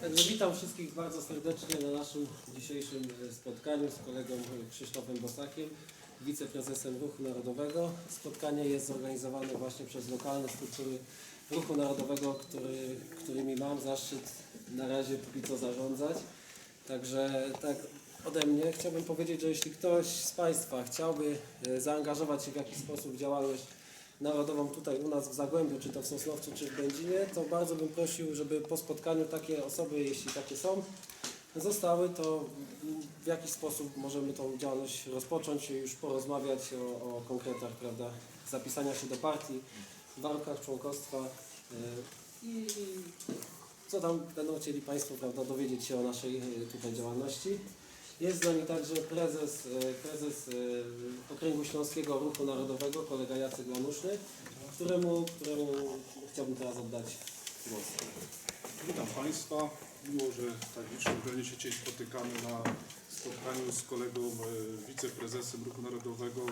Także witam wszystkich bardzo serdecznie na naszym dzisiejszym spotkaniu z kolegą Krzysztofem Bosakiem, wiceprezesem Ruchu Narodowego. Spotkanie jest zorganizowane właśnie przez lokalne struktury Ruchu Narodowego, który, którymi mam zaszczyt na razie póki co zarządzać. Także tak ode mnie chciałbym powiedzieć, że jeśli ktoś z Państwa chciałby e, zaangażować się w jakiś sposób w działalność narodową tutaj u nas w Zagłębiu, czy to w Sosnowcu, czy w Będzinie, to bardzo bym prosił, żeby po spotkaniu takie osoby, jeśli takie są, zostały, to w jakiś sposób możemy tą działalność rozpocząć i już porozmawiać o, o konkretach, prawda, zapisania się do partii, warunkach członkostwa e, i, i co tam będą chcieli Państwo, prawda, dowiedzieć się o naszej e, tutaj działalności. Jest z nami także prezes, e, prezes e, Okręgu Śląskiego Ruchu Narodowego, kolega Jacek Lanuszny, któremu, któremu chciałbym teraz oddać głos. Witam Państwa. Miło, że tak licznym gronie się dzisiaj spotykamy na spotkaniu z kolegą e, wiceprezesem Ruchu Narodowego,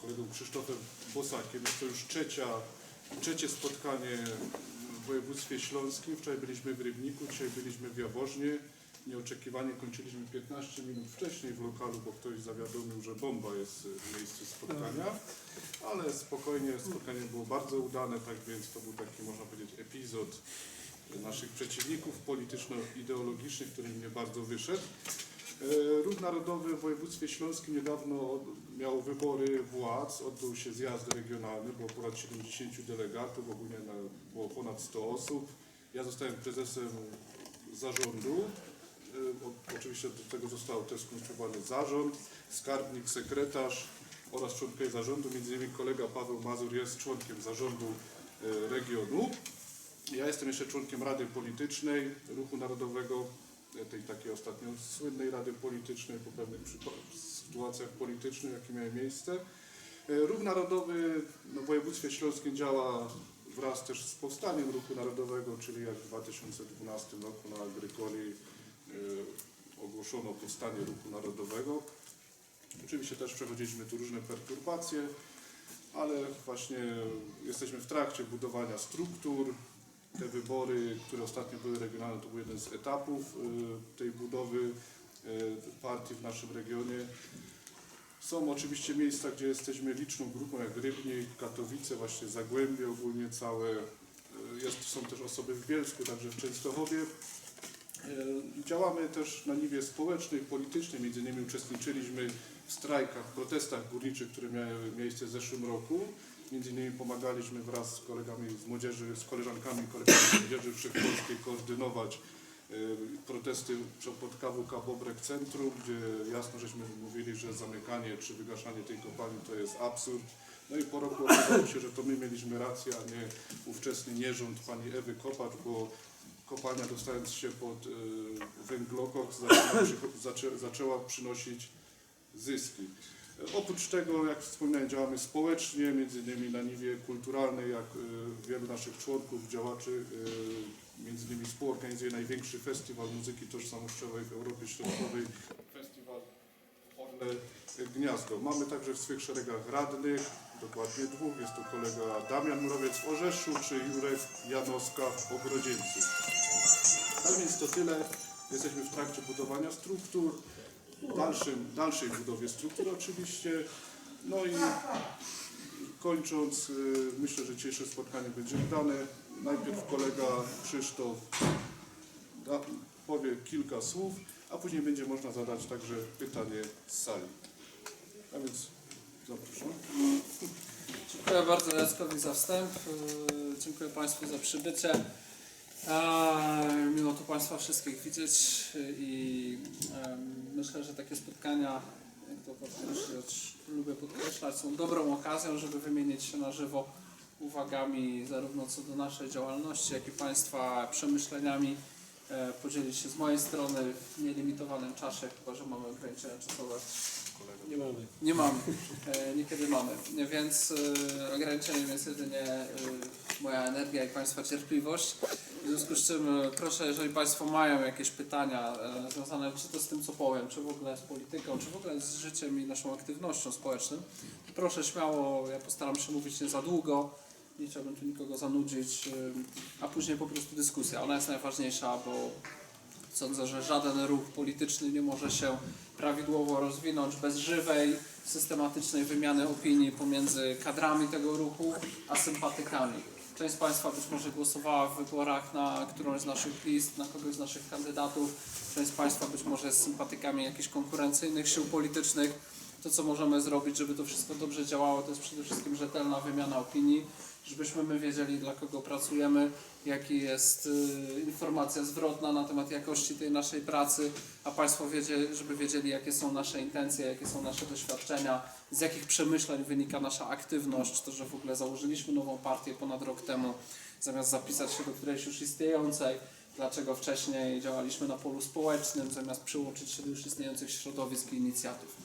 kolegą Krzysztofem Bosakiem. Jest to już trzecia, trzecie spotkanie w województwie śląskim. Wczoraj byliśmy w Rybniku, dzisiaj byliśmy w Jaworznie. Nieoczekiwanie kończyliśmy 15 minut wcześniej w lokalu, bo ktoś zawiadomił, że bomba jest w miejscu spotkania. Ale spokojnie, spotkanie było bardzo udane, tak więc to był taki, można powiedzieć, epizod naszych przeciwników polityczno-ideologicznych, który mnie bardzo wyszedł. E, Ruch Narodowy w województwie śląskim niedawno miał wybory władz, odbył się zjazd regionalny, było ponad 70 delegatów, ogólnie było ponad 100 osób. Ja zostałem prezesem zarządu. O- Oczywiście do tego został też skonstruowany zarząd, skarbnik, sekretarz oraz członkowie zarządu. Między innymi kolega Paweł Mazur jest członkiem zarządu e, regionu. Ja jestem jeszcze członkiem Rady Politycznej Ruchu Narodowego, e, tej takiej ostatnio słynnej Rady Politycznej po pewnych sytuacjach politycznych, jakie miały miejsce. Ruch Narodowy w województwie śląskim działa wraz też z powstaniem Ruchu Narodowego, czyli jak w 2012 roku na Agrykoli ogłoszono powstanie Ruchu Narodowego. Oczywiście też przechodziliśmy tu różne perturbacje, ale właśnie jesteśmy w trakcie budowania struktur. Te wybory, które ostatnio były regionalne, to był jeden z etapów y, tej budowy y, partii w naszym regionie. Są oczywiście miejsca, gdzie jesteśmy liczną grupą, jak Rybnik, Katowice, właśnie Zagłębie ogólnie całe. Y, Jest, są też osoby w Bielsku, także w Częstochowie. Y, Działamy też na niwie społecznej, politycznej, między innymi uczestniczyliśmy w strajkach, protestach górniczych, które miały miejsce w zeszłym roku. Między innymi pomagaliśmy wraz z kolegami z młodzieży, z koleżankami kolegami z młodzieży wszechpolskiej koordynować y, protesty pod KWK Bobrek Centrum, gdzie jasno żeśmy mówili, że zamykanie czy wygaszanie tej kopalni to jest absurd. No i po roku okazało się, że to my mieliśmy rację, a nie ówczesny nierząd pani Ewy Kopacz, bo kopalnia dostając się pod y, węglokoks zaczęła, zaczęła przynosić zyski. Oprócz tego, jak wspomniałem, działamy społecznie, między innymi na niwie kulturalnej, jak y, wielu naszych członków, działaczy, y, między innymi współorganizuje największy festiwal muzyki tożsamościowej w Europie Środkowej, festiwal Orle Gniazdo. Mamy także w swych szeregach radnych, dokładnie dwóch, jest to kolega Damian Mrowiec w Orzeszu, czy Jurek Janowska w Ogrodzieńcu. Tak więc to tyle. Jesteśmy w trakcie budowania struktur, dalszym, dalszej budowie struktur oczywiście. No i kończąc, y, myślę, że dzisiejsze spotkanie będzie udane. Najpierw kolega Krzysztof da, powie kilka słów, a później będzie można zadać także pytanie z sali. A więc zapraszam. Dziękuję bardzo Jackowi za wstęp. Yy, Dziękuję Państwu za przybycie. Miło tu Państwa wszystkich widzieć i myślę, że takie spotkania, jak to podkreślać, lubię podkreślać, są dobrą okazją, żeby wymienić się na żywo uwagami zarówno co do naszej działalności, jak i Państwa przemyśleniami. E, Podzielić się z mojej strony w nielimitowanym czasie, chyba że mamy ograniczenia czasowe. Nie mamy. Nie mamy, e, niekiedy mamy, więc e, ograniczeniem jest jedynie e, energia i Państwa cierpliwość. W związku z czym e, proszę, jeżeli Państwo mają jakieś pytania e, związane czy to z tym, co powiem, czy w ogóle z polityką, czy w ogóle z życiem i naszą aktywnością społeczną, proszę śmiało, ja postaram się mówić nie za długo, nie chciałbym tu nikogo zanudzić, y, a później po prostu dyskusja. Ona jest najważniejsza, bo sądzę, że żaden ruch polityczny nie może się prawidłowo rozwinąć bez żywej, systematycznej wymiany opinii pomiędzy kadrami tego ruchu a sympatykami. Część z Państwa być może głosowała w wyborach na którąś z naszych list, na kogoś z naszych kandydatów. Część z Państwa być może jest sympatykami jakichś konkurencyjnych sił politycznych. To, co możemy zrobić, żeby to wszystko dobrze działało, to jest przede wszystkim rzetelna wymiana opinii, żebyśmy my wiedzieli, dla kogo pracujemy, jaki jest y, informacja zwrotna na temat jakości tej naszej pracy, a Państwo wiedzie, żeby wiedzieli, jakie są nasze intencje, jakie są nasze doświadczenia, z jakich przemyśleń wynika nasza aktywność, to, że w ogóle założyliśmy nową partię ponad rok temu, zamiast zapisać się do którejś już istniejącej, dlaczego wcześniej działaliśmy na polu społecznym, zamiast przyłączyć się do już istniejących środowisk i inicjatyw.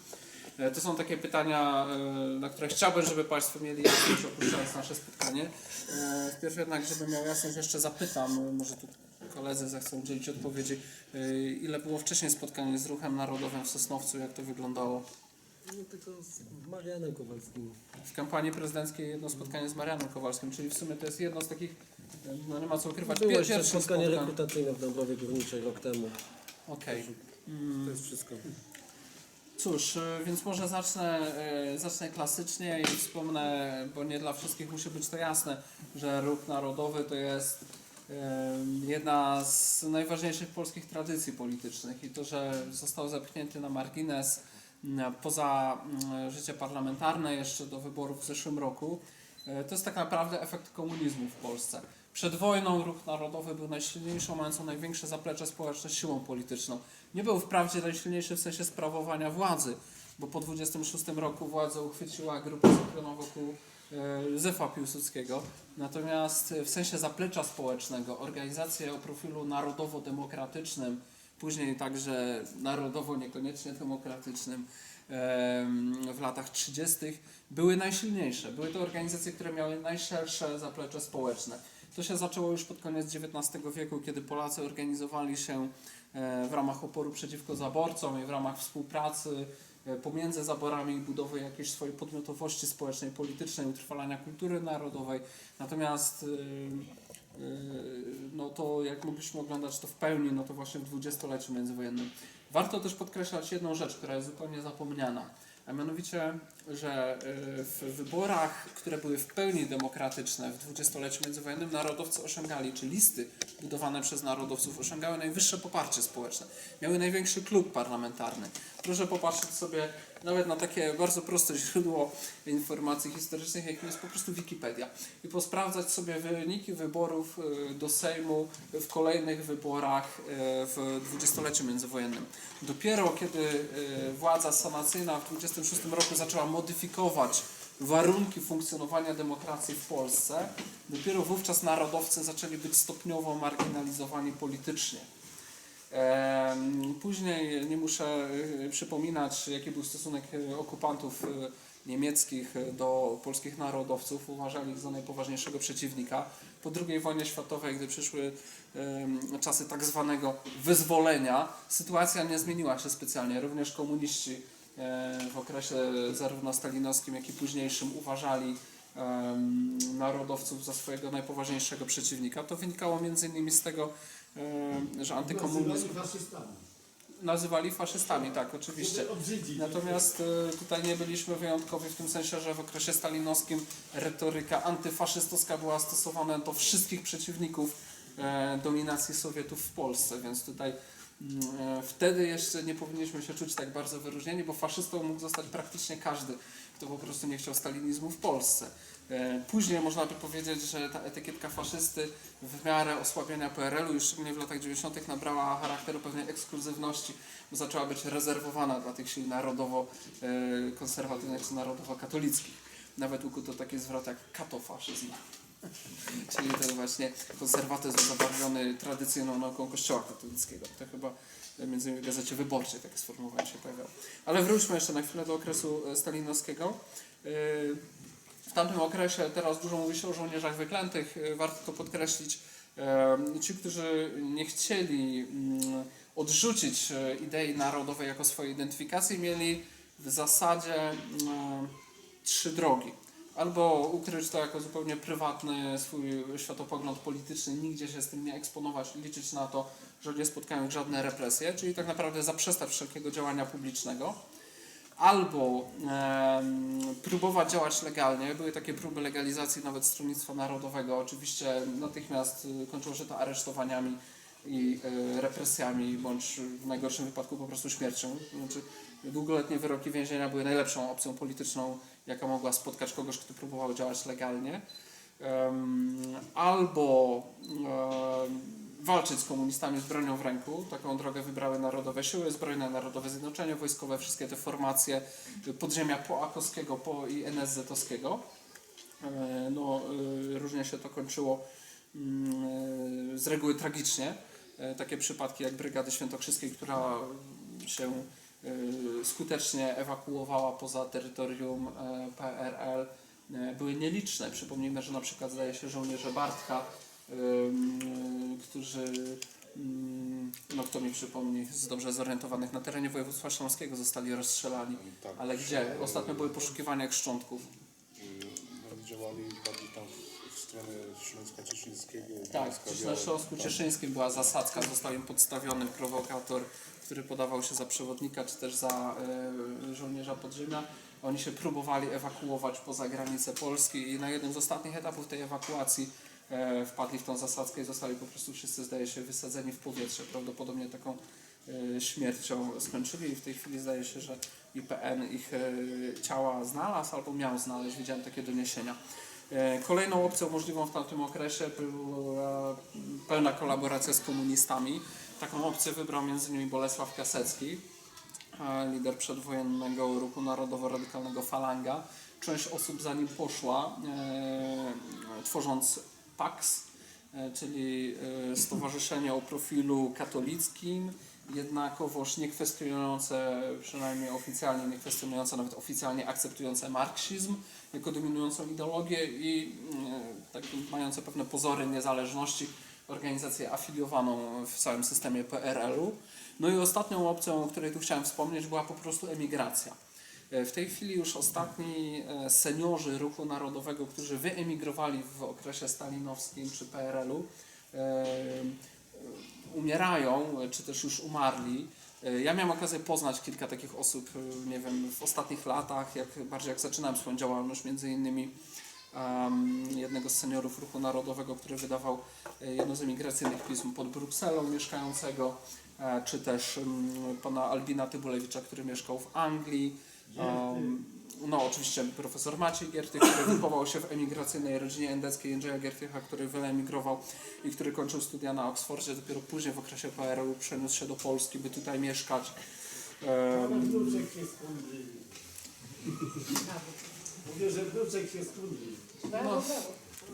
E, To są takie pytania, e, na które chciałbym, żeby Państwo mieli jasność opuszczając nasze spotkanie. E, Wpierw jednak, żebym miał jasność, jeszcze zapytam, może tu koledzy zechcą udzielić odpowiedzi, ile było wcześniej spotkań z Ruchem Narodowym w Sosnowcu, jak to wyglądało? No tylko z Marianem Kowalskim. W kampanii prezydenckiej jedno spotkanie z Marianem Kowalskim, czyli w sumie to jest jedno z takich, no nie ma co ukrywać, Było jeszcze spotkanie spotkań. rekrutacyjne w Dąbrowie Górniczej rok temu. Okej. To jest wszystko. Cóż, e, więc może zacznę, e, zacznę klasycznie i wspomnę, bo nie dla wszystkich musi być to jasne, że ruch narodowy to jest e, jedna z najważniejszych polskich tradycji politycznych i to, że został zepchnięty na margines poza m, życie parlamentarne jeszcze do wyborów w zeszłym roku, to jest tak naprawdę efekt komunizmu w Polsce. Przed wojną ruch narodowy był najsilniejszą, mającą największe zaplecze społeczne siłą polityczną. Nie był wprawdzie najsilniejszy w sensie sprawowania władzy, bo po 26 roku władzę uchwyciła grupa skupiona wokół e, Józefa Piłsudskiego. Natomiast w sensie zaplecza społecznego, organizacje o profilu narodowo-demokratycznym, później także narodowo niekoniecznie demokratycznym em, w latach 30. były najsilniejsze. Były to organizacje, które miały najszersze zaplecze społeczne. To się zaczęło już pod koniec XIX wieku, kiedy Polacy organizowali się e, w ramach oporu przeciwko zaborcom i w ramach współpracy e, pomiędzy zaborami i budowy jakiejś swojej podmiotowości społecznej, politycznej, utrwalania kultury narodowej. Natomiast y, no to jak mogliśmy oglądać to w pełni, no to właśnie w dwudziestoleciu międzywojennym. Warto też podkreślać jedną rzecz, która jest zupełnie zapomniana, a mianowicie, że y, w wyborach, które były w pełni demokratyczne w dwudziestoleciu międzywojennym, narodowcy osiągali, czy listy budowane przez narodowców osiągały najwyższe poparcie społeczne, miały największy klub parlamentarny. Proszę popatrzeć sobie nawet na takie bardzo proste źródło informacji historycznych, jakim jest po prostu Wikipedia i posprawdzać sobie wyniki wyborów y, do Sejmu w kolejnych wyborach y, w dwudziestoleciu międzywojennym. Dopiero kiedy y, władza sanacyjna w 26 roku zaczęła modyfikować warunki funkcjonowania demokracji w Polsce, dopiero wówczas narodowcy zaczęli być stopniowo marginalizowani politycznie. Później nie muszę y, przypominać, jaki był stosunek y, okupantów y, niemieckich do polskich narodowców. Uważali ich za najpoważniejszego przeciwnika. Po II wojnie światowej, gdy przyszły czasy tak zwanego wyzwolenia, sytuacja nie zmieniła się specjalnie. Również komuniści e, w okresie zarówno stalinowskim, jak i późniejszym uważali narodowców za swojego najpoważniejszego przeciwnika. To wynikało między innymi z tego, że antykomunizm nazywali faszystami, tak, oczywiście. Natomiast e, tutaj nie byliśmy wyjątkowi w tym sensie, że w okresie stalinowskim retoryka antyfaszystowska była stosowana do wszystkich przeciwników e, dominacji Sowietów w Polsce, więc tutaj mm, e, wtedy jeszcze nie powinniśmy się czuć tak bardzo wyróżnieni, bo faszystą mógł zostać praktycznie każdy, kto po prostu nie chciał stalinizmu w Polsce. E, Później można by powiedzieć, że ta etykietka faszysty w miarę osłabienia PRL-u, już szczególnie w latach 90. nabrała charakteru pewnej ekskluzywności, bo zaczęła być rezerwowana dla tych sił narodowo-konserwatywnych czy narodowo-katolickich. Nawet ukuto taki zwrot jak katofaszyzm. Czyli to właśnie konserwatyzm zabarwiony tradycyjną nauką Kościoła katolickiego. To chyba między innymi w Gazecie Wyborczej takie sformułowanie się pojawiało. Ale wróćmy jeszcze na chwilę do okresu e, stalinowskiego. W tamtym okresie, teraz dużo mówi się o żołnierzach wyklętych, yy, warto to podkreślić. Yy, Ci, którzy nie chcieli mm, odrzucić yy, idei narodowej jako swojej identyfikacji, mieli w zasadzie mm, trzy drogi. Albo ukryć to jako zupełnie prywatny swój światopogląd polityczny, nigdzie się z tym nie eksponować, liczyć na to, że nie spotkają ich żadne represje, czyli tak naprawdę zaprzestać wszelkiego działania publicznego. Albo em, próbować działać legalnie. Były takie próby legalizacji nawet Stronnictwa Narodowego. Oczywiście natychmiast y, kończyło się to aresztowaniami i y, represjami, bądź w najgorszym wypadku po prostu śmiercią. Znaczy, długoletnie wyroki więzienia były najlepszą opcją polityczną, jaka mogła spotkać kogoś, kto próbował działać legalnie. Em, albo em, walczyć z komunistami z bronią w ręku. Taką drogę wybrały Narodowe Siły Zbrojne, Narodowe Zjednoczenie Wojskowe, wszystkie te formacje podziemia poakowskiego po i NSZ-owskiego. E, No, y, różnie się to kończyło mm, y, z reguły tragicznie. E, Takie przypadki jak Brygady Świętokrzyskiej, która się skutecznie ewakuowała poza terytorium e, PRL, e, były nieliczne. Przypomnijmy, że na przykład zdaje się żołnierze Bartka, którzy, ym, no kto mi przypomni, z dobrze zorientowanych na terenie województwa śląskiego zostali rozstrzelani. Tak. Ale gdzie? Ostatnio były poszukiwania jak szczątków. Nawet działali bardziej tam w, stronę Śląska Cieszyńskiego. Tak, na Białego. Śląsku Tak. Cieszyńskim była zasadzka, został im podstawiony prowokator, który podawał się za przewodnika, czy też za e, żołnierza podziemia. Oni się próbowali ewakuować poza granice Polski i na jednym z ostatnich etapów tej ewakuacji e, wpadli w tą zasadzkę i zostali po prostu wszyscy, zdaje się, wysadzeni w powietrze. Prawdopodobnie taką e, śmiercią skończyli i w tej chwili zdaje się, że IPN ich e, ciała znalazł albo miał znaleźć. Widziałem takie doniesienia. E, Kolejną opcją możliwą w tamtym okresie była pełna kolaboracja z komunistami. Taką opcję wybrał m.in. Bolesław Piasecki, e, lider przedwojennego ruchu narodowo-radykalnego Falanga. Część osób za nim poszła, e, tworząc PAX, e, czyli e, stowarzyszenie o profilu katolickim, jednakowoż nie kwestionujące, przynajmniej oficjalnie, nie kwestionujące, nawet oficjalnie akceptujące marksizm jako dominującą ideologię i e, takie mające pewne pozory niezależności, organizację afiliowaną w całym systemie PRL-u. No i ostatnią opcją, o której tu chciałem wspomnieć, była po prostu emigracja. E, W tej chwili już ostatni e, seniorzy ruchu narodowego, którzy wyemigrowali w okresie stalinowskim czy PRL-u, e, umierają, czy też już umarli. Ja miałem okazję poznać kilka takich osób, nie wiem, w ostatnich latach, jak bardziej jak zaczynałem swoją działalność, między innymi um, jednego z seniorów ruchu narodowego, który wydawał jedno z emigracyjnych pism pod Brukselą mieszkającego, czy też um, pana Albina Tybulewicza, który mieszkał w Anglii. Um, no oczywiście profesor Maciej Giertych, który wychował się w emigracyjnej rodzinie endeckiej Jędrzeja Giertycha, który wyemigrował i który kończył studia na Oksfordzie. Dopiero później w okresie PRL-u przeniósł się do Polski, by tutaj mieszkać. Um, wnuczek. Mówię, że wnuczek się skundzi. no,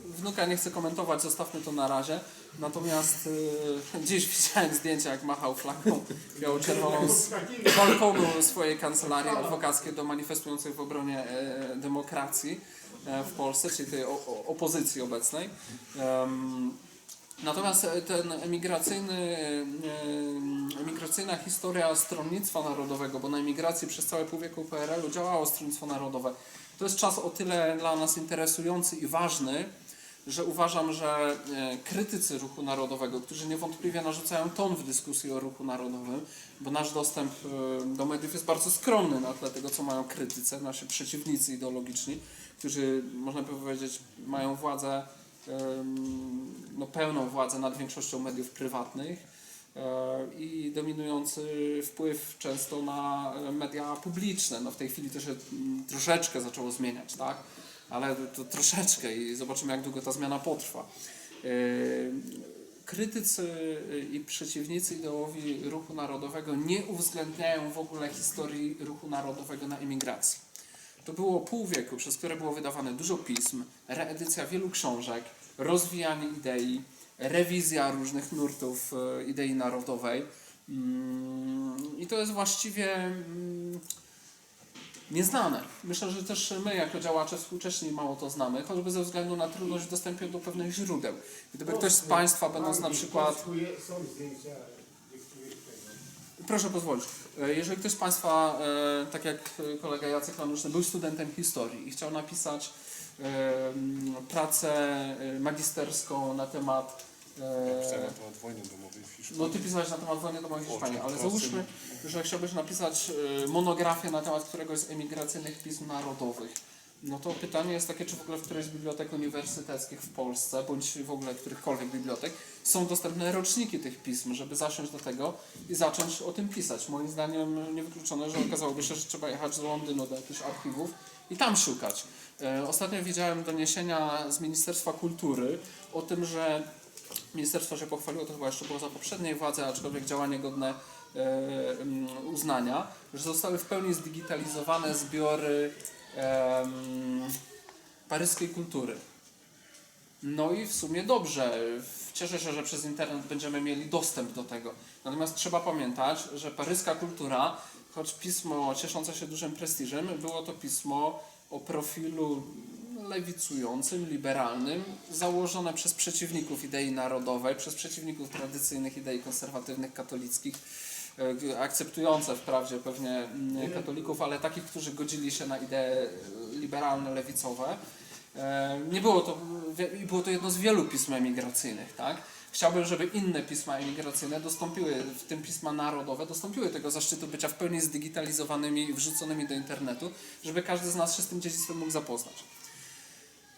wnuka nie chcę komentować, zostawmy to na razie. Natomiast y, dziś widziałem zdjęcia, jak machał flagą biało-czerwoną z balkonu swojej kancelarii adwokackiej do manifestujących w obronie e, demokracji e, w Polsce, czyli tej o, o, opozycji obecnej. Natomiast e, ten emigracyjny, emigracyjna historia Stronnictwa Narodowego, bo na emigracji przez całe pół wieku PRL-u działało Stronnictwo Narodowe, to jest czas o tyle dla nas interesujący i ważny, że uważam, że e, krytycy ruchu narodowego, którzy niewątpliwie narzucają ton w dyskusji o ruchu narodowym, bo nasz dostęp e, do mediów jest bardzo skromny na tle tego, co mają krytycy, nasi przeciwnicy ideologiczni, którzy, można by powiedzieć, mają władzę, no, pełną władzę nad większością mediów prywatnych e, i dominujący wpływ często na media publiczne. No, w tej chwili to się mm, troszeczkę zaczęło zmieniać, tak? Ale to troszeczkę i zobaczymy, jak długo ta zmiana potrwa. Yy, Krytycy i przeciwnicy ideologii ruchu narodowego nie uwzględniają w ogóle historii ruchu narodowego na emigracji. To było pół wieku, przez które było wydawane dużo pism, reedycja wielu książek, rozwijanie idei, rewizja różnych nurtów e, idei narodowej. Mm, I to jest właściwie mm, nieznane. Myślę, że też my jako działacze współcześni mało to znamy, choćby ze względu na trudność w dostępie do pewnych źródeł. Gdyby ktoś z Państwa, będąc na przykład. Proszę pozwolić. E, Jeżeli ktoś z Państwa, e, tak jak kolega Jacek Lanuszny, był studentem historii i chciał napisać e, pracę magisterską na temat Pisałem e, na temat wojny domowej w Hiszpanii. no ty pisałeś na temat wojny domowej w Hiszpanii, ale Oczywiście. załóżmy, że chciałbyś napisać e, monografię na temat któregoś z emigracyjnych pism narodowych. No to pytanie jest takie, czy w ogóle w którejś z bibliotek uniwersyteckich w Polsce, bądź w ogóle którychkolwiek bibliotek, są dostępne roczniki tych pism, żeby zasiąść do tego i zacząć o tym pisać. Moim zdaniem niewykluczone, że okazałoby się, że trzeba jechać do Londynu, do jakichś archiwów i tam szukać. E, Ostatnio widziałem doniesienia z Ministerstwa Kultury o tym, że Ministerstwo się pochwaliło, to chyba jeszcze było za poprzedniej władzy, aczkolwiek działanie godne e, mm, uznania, że zostały w pełni zdigitalizowane zbiory paryskiej kultury. No i w sumie dobrze. Cieszę się, że przez internet będziemy mieli dostęp do tego. Natomiast trzeba pamiętać, że paryska kultura, choć pismo cieszące się dużym prestiżem, było to pismo o profilu lewicującym, liberalnym, założone przez przeciwników idei narodowej, przez przeciwników tradycyjnych idei konserwatywnych, katolickich, e, akceptujące wprawdzie pewnie mm, katolików, ale takich, którzy godzili się na idee e, liberalne, lewicowe. E, Nie było to, było to jedno z wielu pism emigracyjnych, tak? Chciałbym, żeby inne pisma emigracyjne dostąpiły, w tym pisma narodowe, dostąpiły tego zaszczytu bycia w pełni zdigitalizowanymi i wrzuconymi do internetu, żeby każdy z nas się z tym dziedzictwem mógł zapoznać.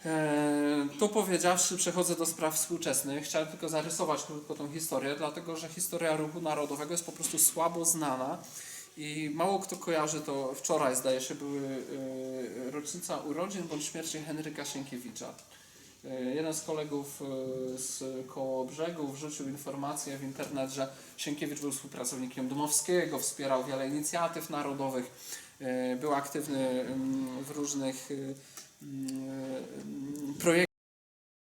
Eee, to powiedziawszy, przechodzę do spraw współczesnych. Chciałem tylko zarysować krótko tą historię, dlatego że historia ruchu narodowego jest po prostu słabo znana i mało kto kojarzy to. Wczoraj, zdaje się, były e, rocznica urodzin bądź śmierci Henryka Sienkiewicza. E, jeden z kolegów e, z koło brzegu wrzucił informację w internet, że Sienkiewicz był współpracownikiem Dmowskiego, wspierał wiele inicjatyw narodowych, e, był aktywny mm, w różnych projektów